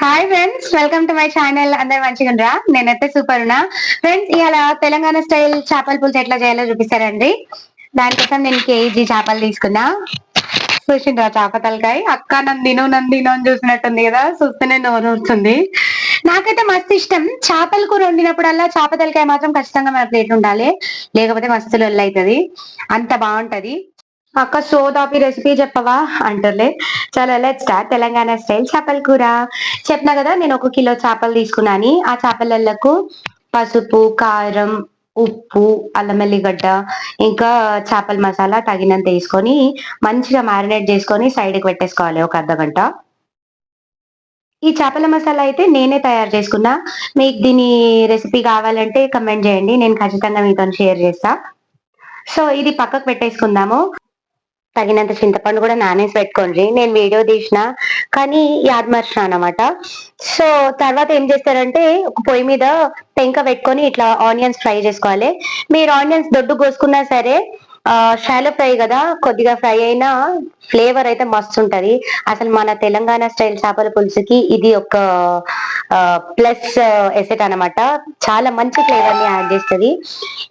Hi friends welcome to my channel అందరు మంచిగా ఉండరా నేనైతే సూపర్ ఉన్నా. ఫ్రెండ్స్ ఇవాళ తెలంగాణ స్టైల్ చేపల పులుసు ఎట్లా చేయాలో చూపిస్తారండి. దానికోసం నేను కేజీ చేపలు తీసుకున్నా. చూసిండ్రా చేప తలకాయ? అక్క నన్ను తిను నన్ను తిను అని చూసినట్టుంది కదా. చూస్తేనే నోరు వస్తుంది నాకైతే మస్తు ఇష్టం. చేపల కూర వండినప్పుడల్లా చేప తలకాయ మాత్రం ఖచ్చితంగా మన ప్లేట్ ఉండాలి. లేకపోతే మస్తు లొల్లి అవుతుంది. అంత బాగుంటది. అక్క సోదాపి రెసిపీ చెప్పవా? అంటుర్లే చాలా లెట్ స్టార్ట్ తెలంగాణ స్టైల్ చేపల కూర. చెప్పినా కదా నేను ఒక కిలో చేపలు తీసుకున్నాను. ఆ చేపలకు పసుపు కారం ఉప్పు అల్లం వెల్లిగడ్డ ఇంకా చేపల మసాలా తగినంత వేసుకొని మంచిగా మ్యారినేట్ చేసుకొని సైడ్కి పెట్టేసుకోవాలి ఒక అర్ధ గంట. ఈ చేపల మసాలా అయితే నేనే తయారు చేసుకున్నా. మీకు దీని రెసిపీ కావాలంటే కమెంట్ చేయండి. నేను ఖచ్చితంగా మీతో షేర్ చేస్తా. సో ఇది పక్కకు పెట్టేసుకుందాము. తగినంత చింతపండు కూడా నానేసి పెట్టుకోండి. నేను వీడియో తీసిన కానీ యాద్ మర్చిన అనమాట సో తర్వాత ఏం చేస్తారంటే ఒక పొయ్యి మీద పెంక పెట్టుకొని ఇట్లా ఆనియన్స్ ఫ్రై చేసుకోవాలి. మీరు ఆనియన్స్ దొడ్డు కోసుకున్నా సరే షాలో ఫ్రై కదా కొద్దిగా ఫ్రై అయినా ఫ్లేవర్ అయితే మస్తు ఉంటది. అసలు మన తెలంగాణ స్టైల్ చేపల పులుసుకి ఇది ఒక ప్లస్ ఎసెట్ అనమాట చాలా మంచి ఫ్లేవర్ని యాడ్ చేస్తుంది.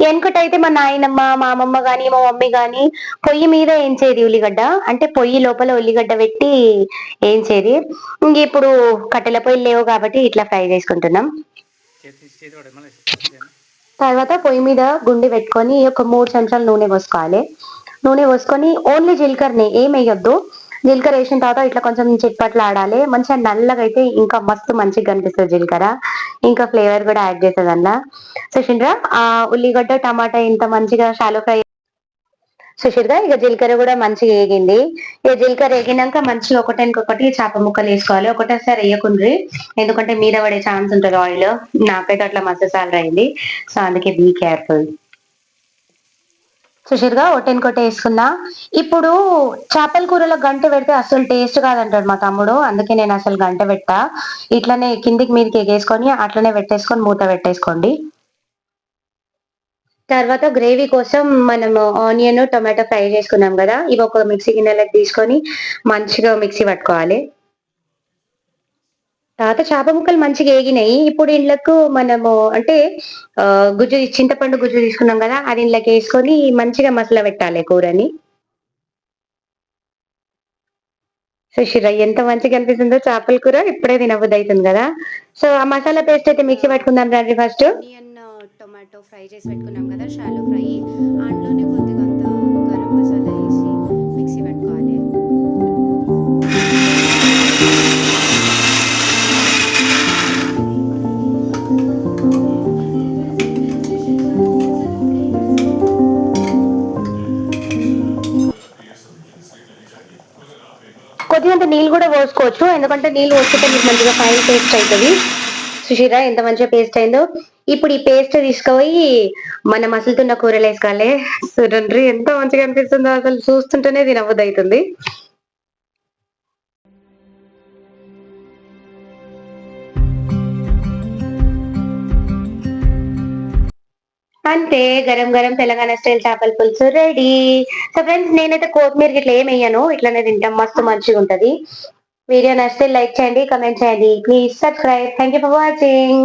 వెనుకటైతే మా నాయనమ్మ మా అమ్మమ్మ గాని మా మమ్మీ గాని పొయ్యి మీద ఏంచేది ఉల్లిగడ్డ? అంటే పొయ్యి లోపల ఉల్లిగడ్డ పెట్టి ఏంచేది ఇంక ఇప్పుడు కట్టెల పొయ్యి లేవు కాబట్టి ఇట్లా ఫ్రై చేసుకుంటున్నాం. తర్వాత పొయ్యి మీద గుండి పెట్టుకొని ఒక మూడు చెంచాలు నూనె పోసుకోవాలి. నూనె పోసుకొని ఓన్లీ జీలకర్రని ఏం వేయొద్దు. జీలకర్ర వేసిన తర్వాత ఇట్లా కొంచెం చిట్పట్లు ఆడాలి. మంచిగా నల్లగా అయితే ఇంకా మస్తు మంచిగా కనిపిస్తుంది జీలకర్ర. ఇంకా ఫ్లేవర్ కూడా యాడ్ చేస్తుంది అన్న చూసిండ్రా ఆ ఉల్లిగడ్డ టమాటా ఇంత మంచిగా షాలో ఫ్రై సుషిర్గా ఇక జీలకర్ర కూడా మంచిగా వేగింది. ఇక జీలకర్ర వేగినాక మంచిగా ఒకటి చేప ముక్కలు వేసుకోవాలి. ఒకటేసారి వేయకుండ్రి. ఎందుకంటే మీద పడే ఛాన్స్ ఉంటుంది ఆయిల్ నాకైతే అట్లా మస్తు అయింది. సో అందుకే బీ కేర్ఫుల్ సుషిర్గా ఒకటి వేసుకున్నా. ఇప్పుడు చేపల కూరలో గంట పెడితే అసలు టేస్ట్ కాదంటాడు మా తమ్ముడు. అందుకే నేను అసలు గంట పెట్టా. ఇట్లనే కిందికి మీదకి ఎగేసుకొని అట్లనే పెట్టేసుకొని మూత పెట్టేసుకోండి. తర్వాత గ్రేవీ కోసం మనము ఆనియన్ టొమాటో ఫ్రై చేసుకున్నాం కదా. ఇవి ఒక మిక్సీ గిన్నెలకు తీసుకొని మంచిగా మిక్సీ పట్టుకోవాలి. తర్వాత చేప ముక్కలు మంచిగా వేగినాయి ఇప్పుడు ఇండ్లకు మనము అంటే గుజ్జు చింతపండు గుజ్జు తీసుకున్నాం కదా అది ఇంట్లోకి వేసుకొని మంచిగా మసాలా పెట్టాలి కూరని. సుషిర ఎంత మంచిగా అనిపిస్తుందో చేపల కూర ఇప్పుడే తినబుద్ది అవుతుంది కదా. సో ఆ మసాలా పేస్ట్ అయితే మిక్సీ పట్టుకుందాం రండి ఫస్ట్. టమాటో ఫ్రై చేసి పెట్టుకున్నాం కదా షాలో ఫ్రై. అందులోనే కొద్దిగా అంత గరం మసాలా వేసి మిక్సీ పెట్టుకోవాలి. కొద్దిగా నీళ్ళు కూడా పోసుకోవచ్చు ఎందుకంటే నీళ్ళు పోసుకుంటే మీకు మంచిగా ఫైన్ టేస్ట్ అవుతుంది. సుషీరా ఎంత మంచిగా పేస్ట్ అయిందో ఇప్పుడు ఈ పేస్ట్ తీసుకుపోయి మన మసులుతున్న కూరలు వేసుకోవాలి. చూడండి ఎంత మంచిగా అనిపిస్తుందో అసలు చూస్తుంటేనే తినబుద్ది అవుతుంది అంతే గరం గరం తెలంగాణ స్టైల్ చేపల పులుసు రెడీ సో ఫ్రెండ్స్ నేనైతే కొత్తిమీర ఇట్లా ఏం వేయను. ఇట్లానే తింటాం మస్తు మంచిగా ఉంటది. వీడియో నచ్చితే లైక్ చేయండి కమెంట్ చేయండి. Please subscribe thank you for watching